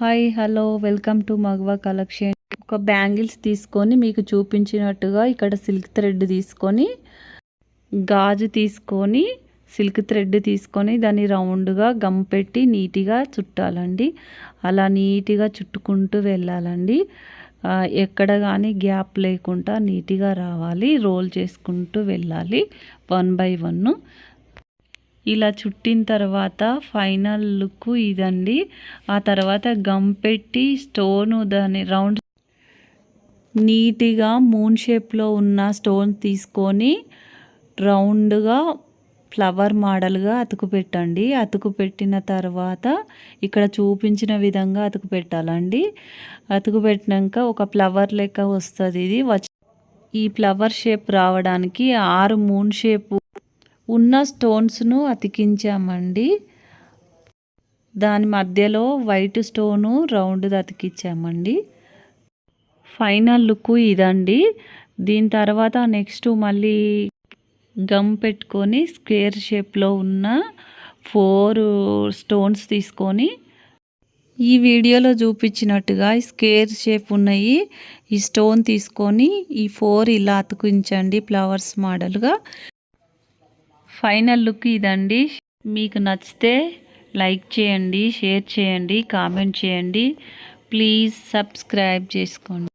Hi hello welcome to Magava collection. ఒక bangles తీసుకొని మీకు చూపించినట్టుగా ఇక్కడ సిల్క్ థ్రెడ్ తీసుకొని గాజు తీసుకొని సిల్క్ థ్రెడ్ తీసుకొని దాన్ని రౌండ్గా గమ్ పెట్టి నీట్గా చుట్టాలండి. అలా నీట్గా చుట్టుకుంటూ వెళ్ళాలండి. ఎక్కడ కానీ గ్యాప్ లేకుండా నీట్గా రావాలి. రోల్ చేసుకుంటూ వెళ్ళాలి. One by one. ఇలా చుట్టిన తర్వాత ఫైనల్ లుక్ ఇదండి. ఆ తర్వాత గమ్ పెట్టి స్టోను దాని రౌండ్ నీట్గా మూన్ షేప్లో ఉన్న స్టోన్ తీసుకొని రౌండ్గా ఫ్లవర్ మోడల్గా అతుకు పెట్టండి. అతుకు పెట్టిన తర్వాత ఇక్కడ చూపించిన విధంగా అతుకు పెట్టాలండి. అతుకు పెట్టినాక ఒక ఫ్లవర్ లెక్క వస్తుంది ఇది. ఈ ఫ్లవర్ షేప్ రావడానికి ఆరు మూన్ షేపు ఉన్న స్టోన్స్ను అతికించామండి. దాని మధ్యలో వైట్ స్టోను రౌండ్ది అతికించామండి ఫైనల్ లుక్ ఇదండి. దీని తర్వాత నెక్స్ట్ మళ్ళీ గమ్ పెట్టుకొని స్క్వేర్ షేప్లో ఉన్న ఫోర్ స్టోన్స్ తీసుకొని ఈ వీడియోలో చూపించినట్టుగా స్క్వేర్ షేప్ ఉన్నాయి ఈ స్టోన్ తీసుకొని ఈ ఫోర్ ఇలా అతికించండి ఫ్లవర్స్ మోడల్గా. ఫైనల్ లుక్ ఇదండి. మీకు నచ్చితే లైక్ చేయండి షేర్ చేయండి కామెంట్ చేయండి. ప్లీజ్ సబ్స్క్రైబ్ చేసుకోండి.